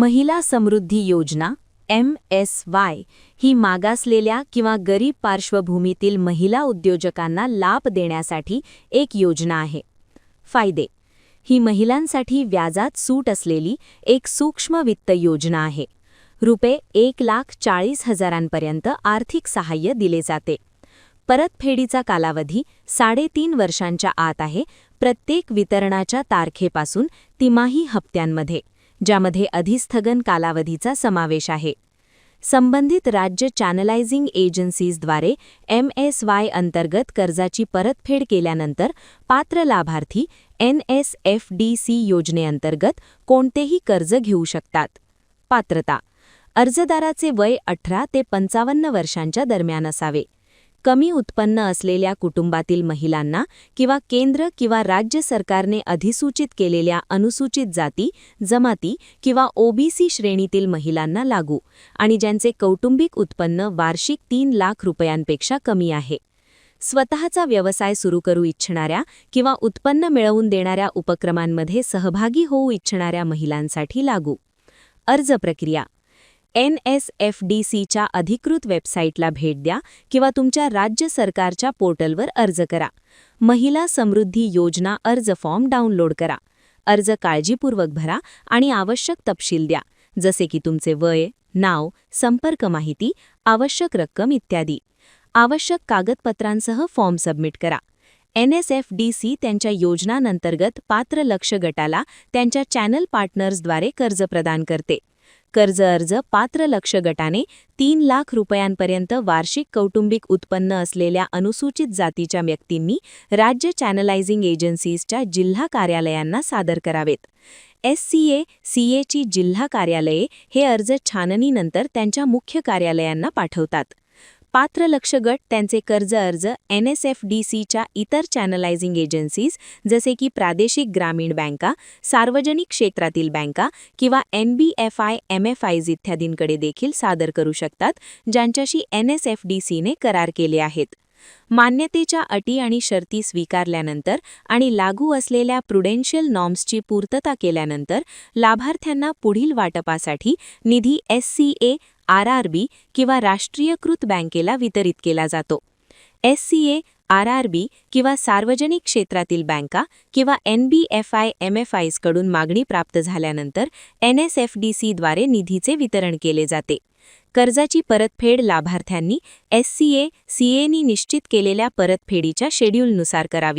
महिला समृद्धी योजना M S Y ही मागासलेल्या किंवा गरीब पार्श्वभूमीतील महिला उद्योजकांना लाभ देण्यासाठी एक योजना आहे. फायदे. ही महिलांसाठी व्याजात सूट असलेली एक सूक्ष्म वित्त योजना आहे. रुपये एक लाख चाळीस हजारांपर्यंत आर्थिक सहाय्य दिले जाते. परतफेडीचा कालावधी साडेतीन वर्षांच्या आत आहे. प्रत्येक वितरणाच्या तारखेपासून तिमाही हप्त्यांमध्ये. ज्यामध्ये अधिस्थगन कालावधीचा समावेश आहे. संबंधित राज्य चॅनलायझिंग एजन्सीजद्वारे एम एस वाय अंतर्गत कर्जाची परतफेड केल्यानंतर पात्र लाभार्थी N S F D C योजनेअंतर्गत कोणतेही कर्ज घेऊ शकतात. पात्रता. अर्जदाराचे वय अठरा ते पंचावन्न वर्षांच्या दरम्यान असावे. कमी उत्पन्न असलेल्या कुटुंबातील महिलांना किंवा केंद्र किंवा राज्य सरकारने अधिसूचित केलेल्या अनुसूचित जाती जमाती किंवा ओबीसी श्रेणीतील महिलांना लागू आणि ज्यांचे कौटुंबिक उत्पन्न वार्षिक तीन लाख रुपयांपेक्षा कमी आहे. स्वतःचा व्यवसाय सुरू करू इच्छिणाऱ्या किंवा उत्पन्न मिळवून देणाऱ्या उपक्रमांमध्ये सहभागी होऊ इच्छिणाऱ्या महिलांसाठी लागू. अर्ज प्रक्रिया एन एस एफ डी सीच्या अधिकृत वेबसाईटला भेट द्या किंवा तुमच्या राज्य सरकारच्या पोर्टलवर अर्ज करा. महिला समृद्धी योजना अर्ज फॉर्म डाउनलोड करा. अर्ज काळजीपूर्वक भरा आणि आवश्यक तपशील द्या जसे की तुमचे वय नाव संपर्क माहिती आवश्यक रक्कम इत्यादी. आवश्यक कागदपत्रांसह फॉर्म सबमिट करा. N S F D C त्यांच्या योजनांतर्गत पात्र लक्ष गटाला त्यांच्या चॅनल पार्टनर्सद्वारे कर्ज प्रदान करते. कर्ज अर्ज पात्र लक्ष गटाने तीन लाख रुपयांपर्यंत वार्षिक कौटुंबिक उत्पन्न असलेल्या अनुसूचित जातीच्या व्यक्तींनी राज्य चॅनलायझिंग एजन्सीजच्या जिल्हा कार्यालयांना सादर करावेत. एस सी ए सी एची जिल्हा कार्यालये हे अर्ज छाननीनंतर त्यांच्या मुख्य कार्यालयांना पाठवतात. पात्र लक्ष गट त्यांचे कर्ज अर्ज एन एस एफ डी सीच्या इतर चॅनलायझिंग एजन्सीज जसे की प्रादेशिक ग्रामीण बँका सार्वजनिक क्षेत्रातील बँका किंवा N B F I M F Is इत्यादींकडे देखील सादर करू शकतात ज्यांच्याशी एन एस एफ डी सीने करार केले आहेत. मान्यतेच्या अटी आणि शर्ती स्वीकारल्यानंतर आणि लागू असलेल्या प्रुडेन्शियल नॉर्म्सची पूर्तता केल्यानंतर लाभार्थ्यांना पुढील वाटपासाठी निधी एस सी ए आर किंवा राष्ट्रीयकृत बँकेला वितरित केला जातो. एस सी ए आर किंवा सार्वजनिक क्षेत्रातील बँका किंवा N B F I M F आयजकडून मागणी प्राप्त झाल्यानंतर एन एस एफ डी सीद्वारे निधीचे वितरण केले जाते. कर्जाची परतफेड लाभार्थ्यांनी एस सी ए सी निश्चित केलेल्या परतफेडीच्या शेड्यूलनुसार करावी.